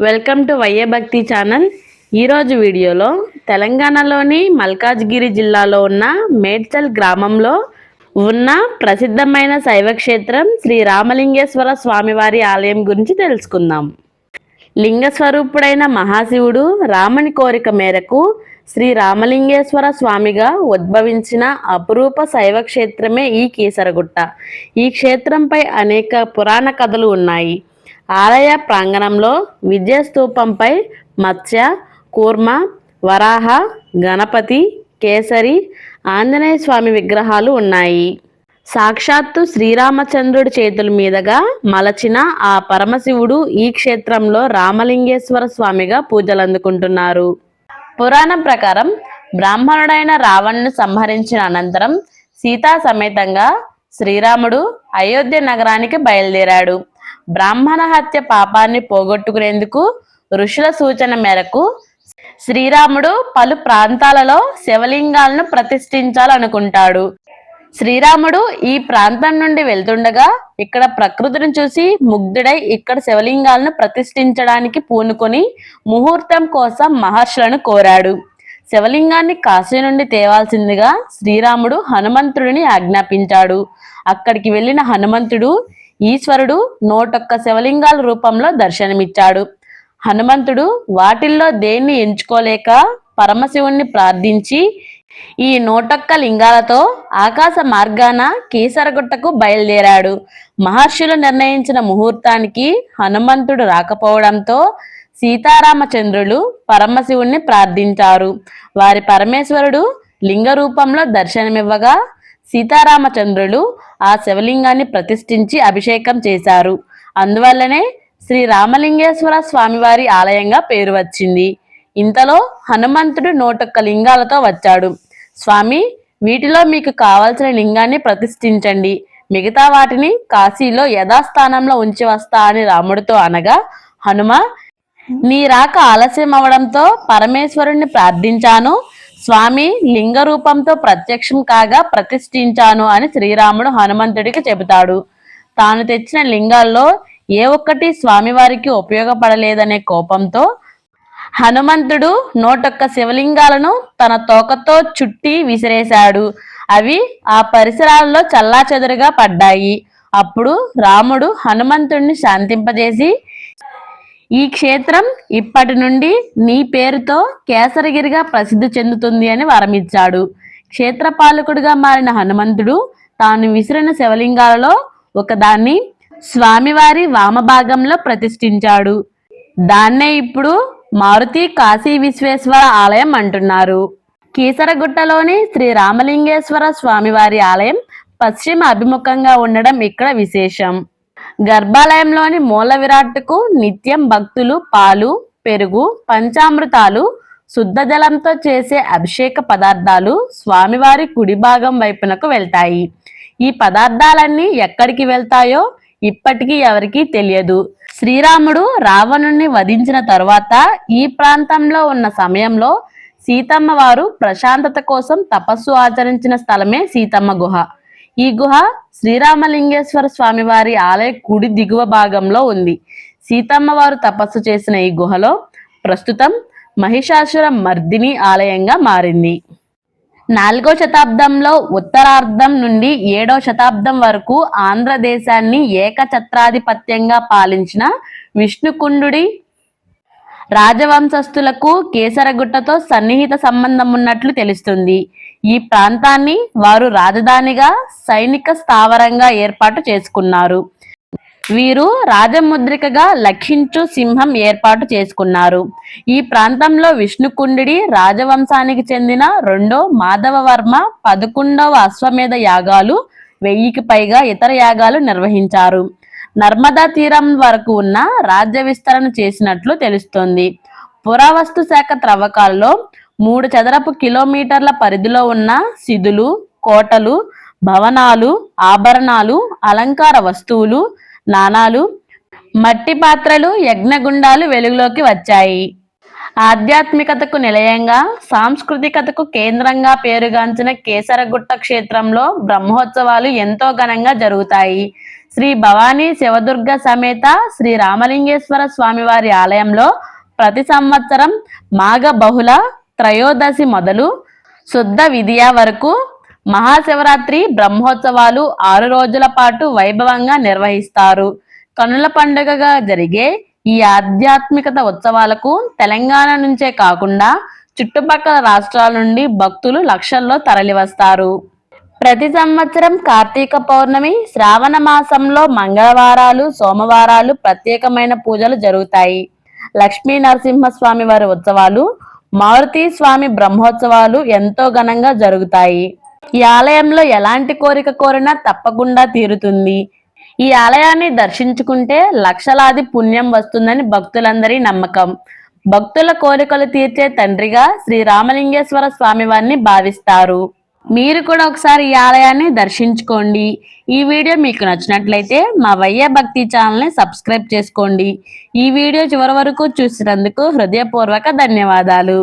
Welcome to వయ్య భక్తి channel. ఈరోజు వీడియోలో తెలంగాణలోని మల్కాజ్గిరి జిల్లాలో ఉన్న మేడ్చల్ గ్రామంలో ఉన్న ప్రసిద్ధమైన శైవ క్షేత్రం శ్రీ రామలింగేశ్వర స్వామివారి ఆలయం గురించి తెలుసుకుందాం. లింగస్వరూపుడైన మహాశివుడు రాముని కోరిక మేరకు శ్రీ రామలింగేశ్వర స్వామిగా ఉద్భవించిన అపురూప శైవ క్షేత్రమే ఈ కీసరగుట్ట. ఈ క్షేత్రంపై అనేక పురాణ కథలు ఉన్నాయి. ఆలయ ప్రాంగణంలో విద్యాస్తూపంపై మత్స్య కూర్మ వరాహ గణపతి కేసరి ఆంజనేయ స్వామి విగ్రహాలు ఉన్నాయి. సాక్షాత్తు శ్రీరామచంద్రుడి చేతుల మీదుగా మలచిన ఆ పరమశివుడు ఈ క్షేత్రంలో రామలింగేశ్వర స్వామిగా పూజలు అందుకుంటున్నారు. పురాణం ప్రకారం బ్రాహ్మణుడైన రావణ్ను సంహరించిన అనంతరం సీతా సమేతంగా శ్రీరాముడు అయోధ్య నగరానికి బయలుదేరాడు. బ్రాహ్మణ హత్య పాపాన్ని పోగొట్టుకునేందుకు ఋషుల సూచన మేరకు శ్రీరాముడు పలు ప్రాంతాలలో శివలింగాలను ప్రతిష్ఠించాలనుకుంటాడు. శ్రీరాముడు ఈ ప్రాంతం నుండి వెళ్తుండగా ఇక్కడ ప్రకృతిని చూసి ముగ్ధుడై ఇక్కడ శివలింగాలను ప్రతిష్ఠించడానికి పూనుకొని ముహూర్తం కోసం మహర్షులను కోరాడు. శివలింగాన్ని కాశీ నుండి తేవాల్సిందిగా శ్రీరాముడు హనుమంతుడిని ఆజ్ఞాపించాడు. అక్కడికి వెళ్ళిన హనుమంతుడు ఈశ్వరుడు నూటొక్క శివలింగాల రూపంలో దర్శనమిచ్చాడు. హనుమంతుడు వాటిల్లో దేన్ని ఎంచుకోలేక పరమశివుణ్ణి ప్రార్థించి ఈ నూటొక్క లింగాలతో ఆకాశ మార్గాన కీసరగుట్టకు బయలుదేరాడు. మహర్షులు నిర్ణయించిన ముహూర్తానికి హనుమంతుడు రాకపోవడంతో సీతారామచంద్రులు పరమశివుణ్ణి ప్రార్థించారు. వారి పరమేశ్వరుడు లింగ రూపంలో దర్శనమివ్వగా సీతారామచంద్రులు ఆ శివలింగాన్ని ప్రతిష్ఠించి అభిషేకం చేశారు. అందువల్లనే శ్రీ రామలింగేశ్వర స్వామివారి ఆలయంగా పేరు వచ్చింది. ఇంతలో హనుమంతుడు నూటొక్క లింగాలతో వచ్చాడు. స్వామి వీటిలో మీకు కావలసిన లింగాన్ని ప్రతిష్ఠించండి. మిగతా వాటిని కాశీలో యథాస్థానంలో ఉంచి వస్తా అని రాముడితో అనగా హనుమ నీ రాక ఆలస్యం అవడంతో పరమేశ్వరుణ్ణి ప్రార్థించాను. స్వామి లింగ రూపంతో ప్రత్యక్షం కాగా ప్రతిష్ఠించాను అని శ్రీరాముడు హనుమంతుడికి చెబుతాడు. తాను తెచ్చిన లింగాల్లో ఏ ఒక్కటి స్వామివారికి ఉపయోగపడలేదనే కోపంతో హనుమంతుడు నూటొక్క శివలింగాలను తన తోకతో చుట్టి విసిరేశాడు. అవి ఆ పరిసరాల్లో చల్లాచెదురుగా పడ్డాయి. అప్పుడు రాముడు హనుమంతుడిని శాంతింపజేసి ఈ క్షేత్రం ఇప్పటి నుండి నీ పేరుతో కేసరగిరిగా ప్రసిద్ధి చెందుతుంది అని వరమిచ్చాడు. క్షేత్రపాలకుడిగా మారిన హనుమంతుడు తాను విసిరిన శివలింగాలలో ఒకదాన్ని స్వామివారి వామభాగంలో ప్రతిష్ఠించాడు. దాన్నే ఇప్పుడు మారుతి కాశీ విశ్వేశ్వర ఆలయం అంటున్నారు. కీసరగుట్టలోని శ్రీ రామలింగేశ్వర స్వామివారి ఆలయం పశ్చిమ అభిముఖంగా ఉండడం ఇక్కడ విశేషం. గర్భాలయంలోని మూల విరాట్కు నిత్యం భక్తులు పాలు పెరుగు పంచామృతాలు శుద్ధ జలంతో చేసే అభిషేక పదార్థాలు స్వామివారి కుడి భాగం వైపునకు వెళ్తాయి. ఈ పదార్థాలన్నీ ఎక్కడికి వెళ్తాయో ఇప్పటికీ ఎవరికీ తెలియదు. శ్రీరాముడు రావణుణ్ణి వధించిన తరువాత ఈ ప్రాంతంలో ఉన్న సమయంలో సీతమ్మ వారు ప్రశాంతత కోసం తపస్సు ఆచరించిన స్థలమే సీతమ్మ గుహ. ఈ గుహ శ్రీరామలింగేశ్వర స్వామి వారి ఆలయ కుడి దిగువ భాగంలో ఉంది. సీతమ్మ వారు తపస్సు చేసిన ఈ గుహలో ప్రస్తుతం మహిషాసుర మర్దిని ఆలయంగా మారింది. నాలుగో శతాబ్దంలో ఉత్తరార్ధం నుండి ఏడో శతాబ్దం వరకు ఆంధ్రదేశాన్ని ఏకఛత్రాధిపత్యంగా పాలించిన విష్ణుకుండుడి రాజవంశస్థులకు కేసరగుట్టతో సన్నిహిత సంబంధం ఉన్నట్లు తెలుస్తుంది. ఈ ప్రాంతాన్ని వారు రాజధానిగా సైనిక స్థావరంగా ఏర్పాటు చేసుకున్నారు. వీరు రాజముద్రికగా లక్షించు సింహం ఏర్పాటు చేసుకున్నారు. ఈ ప్రాంతంలో విష్ణుకుండి రాజవంశానికి చెందిన రెండో మాధవవర్మ పదకొండవ అశ్వమేధ యాగాలు వెయ్యికి పైగా ఇతర యాగాలు నిర్వహించారు. నర్మదా తీరం వరకు ఉన్న రాజ్య విస్తరణ చేసినట్లు తెలుస్తోంది. పురావస్తు శాఖ త్రవ్వకాల్లో మూడు చదరపు కిలోమీటర్ల పరిధిలో ఉన్న సిధులు కోటలు భవనాలు ఆభరణాలు అలంకార వస్తువులు నాణాలు మట్టి పాత్రలు యజ్ఞగుండాలు వెలుగులోకి వచ్చాయి. ఆధ్యాత్మికతకు నిలయంగా సాంస్కృతికతకు కేంద్రంగా పేరుగాంచిన కేసరగుట్ట క్షేత్రంలో బ్రహ్మోత్సవాలు ఎంతో ఘనంగా జరుగుతాయి. శ్రీ భవానీ శివదుర్గ సమేత శ్రీ రామలింగేశ్వర స్వామివారి ఆలయంలో ప్రతి సంవత్సరం మాఘ బహుళ త్రయోదశి మొదలు శుద్ధ విధియ వరకు మహాశివరాత్రి బ్రహ్మోత్సవాలు ఆరు రోజుల పాటు వైభవంగా నిర్వహిస్తారు. కనుల పండుగగా జరిగే ఈ ఆధ్యాత్మికత ఉత్సవాలకు తెలంగాణ నుంచే కాకుండా చుట్టుపక్కల రాష్ట్రాల నుండి భక్తులు లక్షల్లో తరలివస్తారు. ప్రతి సంవత్సరం కార్తీక పౌర్ణమి శ్రావణ మాసంలో మంగళవారాలు సోమవారాలు ప్రత్యేకమైన పూజలు జరుగుతాయి. లక్ష్మీ నరసింహస్వామి వారి ఉత్సవాలు మారుతి స్వామి బ్రహ్మోత్సవాలు ఎంతో ఘనంగా జరుగుతాయి. ఈ ఆలయంలో ఎలాంటి కోరిక కోరినా తప్పకుండా తీరుతుంది. ఈ ఆలయాన్ని దర్శించుకుంటే లక్షలాది పుణ్యం వస్తుందని భక్తులందరి నమ్మకం. భక్తుల కోరికలు తీర్చే తండ్రిగా శ్రీ రామలింగేశ్వర స్వామి వారిని భావిస్తారు. మీరు కూడా ఒకసారి ఈ ఆలయాన్ని దర్శించుకోండి. ఈ వీడియో మీకు నచ్చినట్లయితే మా వయ్య భక్తి ఛానల్ని సబ్స్క్రైబ్ చేసుకోండి. ఈ వీడియో చివరి వరకు చూసినందుకు హృదయపూర్వక ధన్యవాదాలు.